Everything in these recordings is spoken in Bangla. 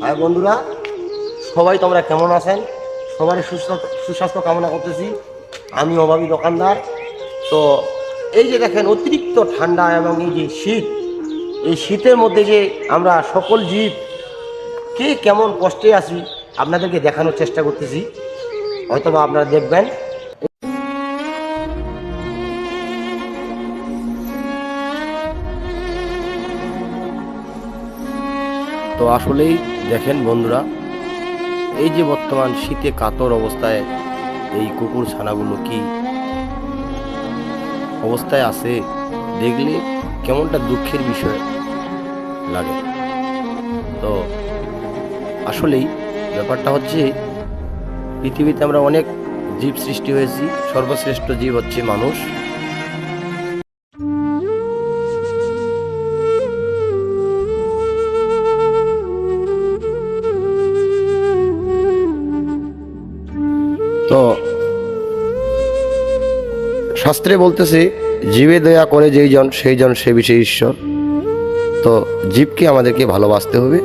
হ্যাঁ বন্ধুরা, সবাই তোমরা কেমন আছেন? সবারই সুস্বাস্থ্য সুস্বাস্থ্য কামনা করতেছি। আমি অভাবী দোকানদার। তো এই যে দেখেন, অতিরিক্ত ঠান্ডা এবং এই যে শীত, এই শীতের মধ্যে যে আমরা সকল জীব কে কেমন কষ্টে আছি, আপনাদেরকে দেখানোর চেষ্টা করতেছি। হয়তোবা আপনারা দেখবেন তো আসলেই দেখেন বন্ধুরা, এই যে বর্তমান শীতে কাতর অবস্থায় এই কুকুর ছানাগুলো কি অবস্থায় আছে, দেখলে কেমনটা দুঃখের বিষয় লাগে। তো আসলেই ব্যাপারটা হচ্ছে, পৃথিবীতে আমরা অনেক জীব সৃষ্টি হয়েছি, সর্বশ্রেষ্ঠ জীব হচ্ছে মানুষ। শাস্ত্রে বলতেছে, জীবে দয়া করে যেই জন, সেই জন সে বিষয়ে ঈশ্বর। তো জীবকে আমাদেরকে ভালোবাসতে হবে,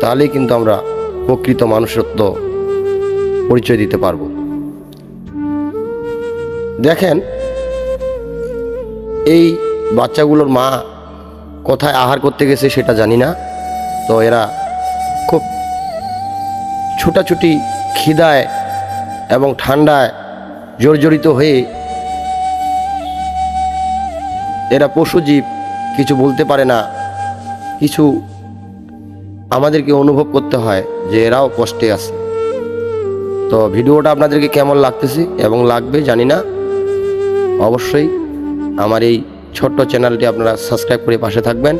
তাহলেই কিন্তু আমরা প্রকৃত মানুষত্ব পরিচয় দিতে পারব। দেখেন, এই বাচ্চাগুলোর মা কোথায় আহার করতে গেছে সেটা জানি না, তো এরা খুব ছুটাছুটি খিদায় এবং ঠান্ডায় জর্জরিত হয়ে এরা পশুজীব কিছু বলতে পারে না। কিছু আমাদেরকে অনুভব করতে হয় যে এরাও কষ্টে আছে। তো ভিডিওটা আপনাদেরকে কেমন লাগতেছে এবং লাগবে জানি না। অবশ্যই আমার এই ছোট্ট চ্যানেলটি আপনারা সাবস্ক্রাইব করে পাশে থাকবেন।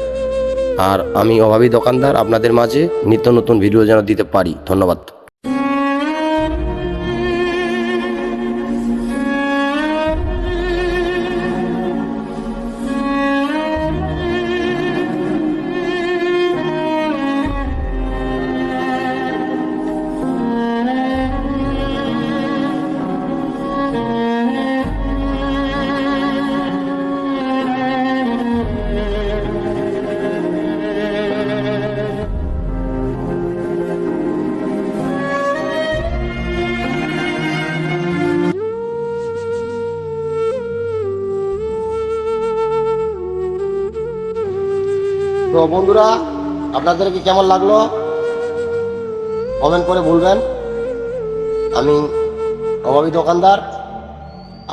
আর আমি অভাবী দোকানদার, আপনাদের মাঝে নিত্য নতুন ভিডিও যেন দিতে পারি। ধন্যবাদ। তো বন্ধুরা, আপনাদেরকে কেমন লাগল? কমেন্ট করে বলবেন। আমি অভাবী দোকানদার,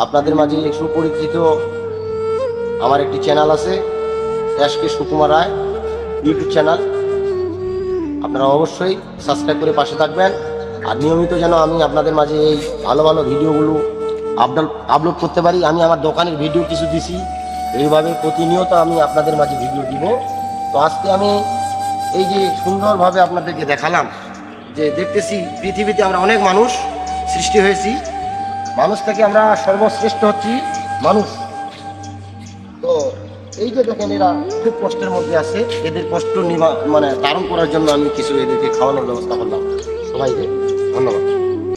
আপনাদের মাঝে সুপরিচিত আমার একটি চ্যানেল আছে, S K Sukumar Ray, YouTube channel আপনারা অবশ্যই সাবস্ক্রাইব করে পাশে থাকবেন। আর নিয়মিত যেন আমি আপনাদের মাঝে এই ভালো ভালো ভিডিওগুলো আপলোড আপলোড করতে পারি, আমি আমার দোকানের ভিডিও কিছু দিছি। এইভাবে প্রতিনিয়ত আমি আপনাদের মাঝে ভিডিও দিব। তো আজকে আমি এই যে সুন্দরভাবে আপনাদেরকে দেখালাম যে দেখতেছি পৃথিবীতে আমরা অনেক মানুষ সৃষ্টি হয়েছি। মানুষ থেকে আমরা সর্বশ্রেষ্ঠ হচ্ছি মানুষ। তো এই যে দেখেন এরা খুব কষ্টের মধ্যে আছে। এদের কষ্ট মানে তারণ করার জন্য আমি কিছু এদেরকে খাওয়ানোর ব্যবস্থা করলাম। সবাইকে ধন্যবাদ।